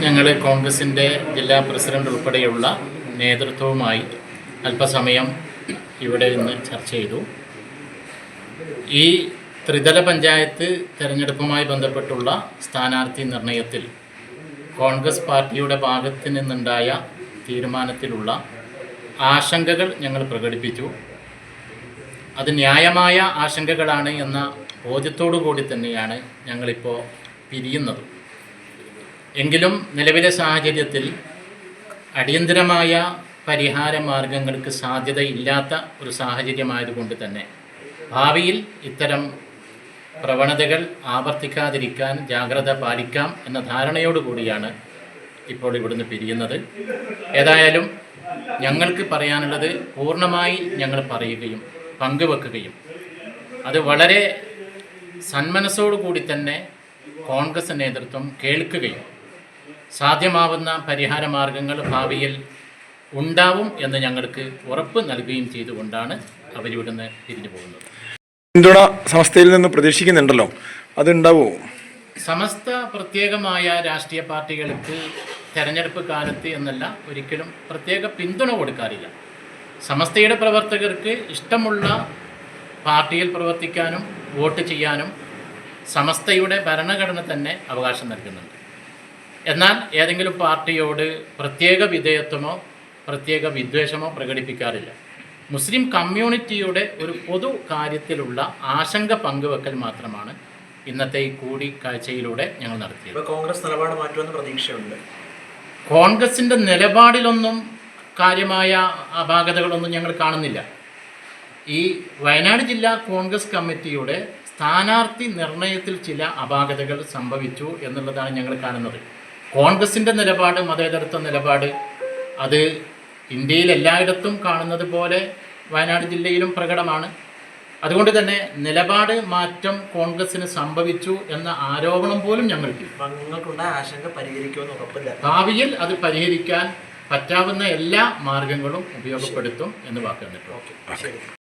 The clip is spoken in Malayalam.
ഞങ്ങൾ കോൺഗ്രസിന്റെ ജില്ലാ പ്രസിഡന്റ് ഉൾപ്പെടെയുള്ള നേതൃത്വവുമായി അല്പസമയം ഇവിടെ നിന്ന് ചർച്ച ചെയ്തു. ഈ ത്രിതല പഞ്ചായത്ത് തെരഞ്ഞെടുപ്പുമായി ബന്ധപ്പെട്ടുള്ള സ്ഥാനാർത്ഥി നിർണയത്തിൽ കോൺഗ്രസ് പാർട്ടിയുടെ ഭാഗത്ത് നിന്നുണ്ടായ തീരുമാനത്തിലുള്ള ആശങ്കകൾ ഞങ്ങൾ പ്രകടിപ്പിച്ചു. അത് ന്യായമായ ആശങ്കകളാണ് എന്ന ബോധ്യത്തോടു കൂടി തന്നെയാണ് ഞങ്ങളിപ്പോൾ പിരിയുന്നത്. എങ്കിലും നിലവിലെ സാഹചര്യത്തിൽ അടിയന്തരമായ പരിഹാര മാർഗങ്ങൾക്ക് സാധ്യതയില്ലാത്ത ഒരു സാഹചര്യമായതുകൊണ്ട് തന്നെ ഭാവിയിൽ ഇത്തരം പ്രവണതകൾ ആവർത്തിക്കാതിരിക്കാൻ ജാഗ്രത പാലിക്കാം എന്ന ധാരണയോടുകൂടിയാണ് ഇപ്പോൾ ഇവിടുന്ന് പിരിയുന്നത്. ഏതായാലും ഞങ്ങൾക്ക് പറയാനുള്ളത് പൂർണമായി ഞങ്ങൾ പറയുകയും പങ്കുവെക്കുകയും അത് വളരെ സന്മനസ്സോടു കൂടി തന്നെ കോൺഗ്രസ് നേതൃത്വം കേൾക്കുകയും സാധ്യമാവുന്ന പരിഹാര മാർഗങ്ങൾ ഭാവിയിൽ ഉണ്ടാവും എന്ന് ഞങ്ങൾക്ക് ഉറപ്പ് നൽകുകയും ചെയ്തുകൊണ്ടാണ് അവരിവിടുന്ന് തിരിഞ്ഞു പോകുന്നത്. പിന്തുണ സമസ്തയിൽ നിന്ന് പ്രതീക്ഷിക്കുന്നുണ്ടല്ലോ. അതുണ്ടാവോ? സമസ്ത പ്രത്യേകമായ രാഷ്ട്രീയ പാർട്ടികൾക്ക് തെരഞ്ഞെടുപ്പ് കാലത്ത് എന്നല്ല ഒരിക്കലും പ്രത്യേക പിന്തുണ കൊടുക്കാറില്ല. സമസ്തയുടെ പ്രവർത്തകർക്ക് ഇഷ്ടമുള്ള പാർട്ടിയിൽ പ്രവർത്തിക്കാനും വോട്ട് ചെയ്യാനും സമസ്തയുടെ ഭരണഘടന തന്നെ അവകാശം നൽകുന്നുണ്ട്. എന്നാൽ ഏതെങ്കിലും പാർട്ടിയോട് പ്രത്യേക വിധേയത്വമോ പ്രത്യേക വിദ്വേഷമോ പ്രകടിപ്പിക്കാറില്ല. മുസ്ലിം കമ്മ്യൂണിറ്റിയുടെ ഒരു പൊതു കാര്യത്തിലുള്ള ആശങ്ക പങ്കുവെക്കൽ മാത്രമാണ് ഇന്നത്തെ ഈ കൂടിക്കാഴ്ചയിലൂടെ ഞങ്ങൾ നടത്തിയത്. കോൺഗ്രസ് നിലപാട് മാറ്റുമെന്ന് പ്രതീക്ഷയുണ്ട്. കോൺഗ്രസിന്റെ നിലപാടിലൊന്നും കാര്യമായ അപാകതകളൊന്നും ഞങ്ങൾ കാണുന്നില്ല. ഈ വയനാട് ജില്ലാ കോൺഗ്രസ് കമ്മിറ്റിയുടെ സ്ഥാനാർത്ഥി നിർണയത്തിൽ ചില അപാകതകൾ സംഭവിച്ചു എന്നുള്ളതാണ് ഞങ്ങൾ കാണുന്നത്. കോൺഗ്രസിന്റെ നിലപാട് മതേതരത്വ നിലപാട് അത് ഇന്ത്യയിൽ എല്ലായിടത്തും കാണുന്നത് പോലെ വയനാട് ജില്ലയിലും പ്രകടമാണ്. അതുകൊണ്ട് തന്നെ നിലപാട് മാറ്റം കോൺഗ്രസിന് സംഭവിച്ചു എന്ന ആരോപണം പോലും ഞങ്ങൾക്ക് ആശങ്ക പരിഹരിക്കുമെന്ന് ഉറപ്പില്ല. ഭാവിയിൽ അത് പരിഹരിക്കാൻ പറ്റാവുന്ന എല്ലാ മാർഗങ്ങളും ഉപയോഗപ്പെടുത്തും എന്ന് വാക്ക് തന്നിട്ടുണ്ട്.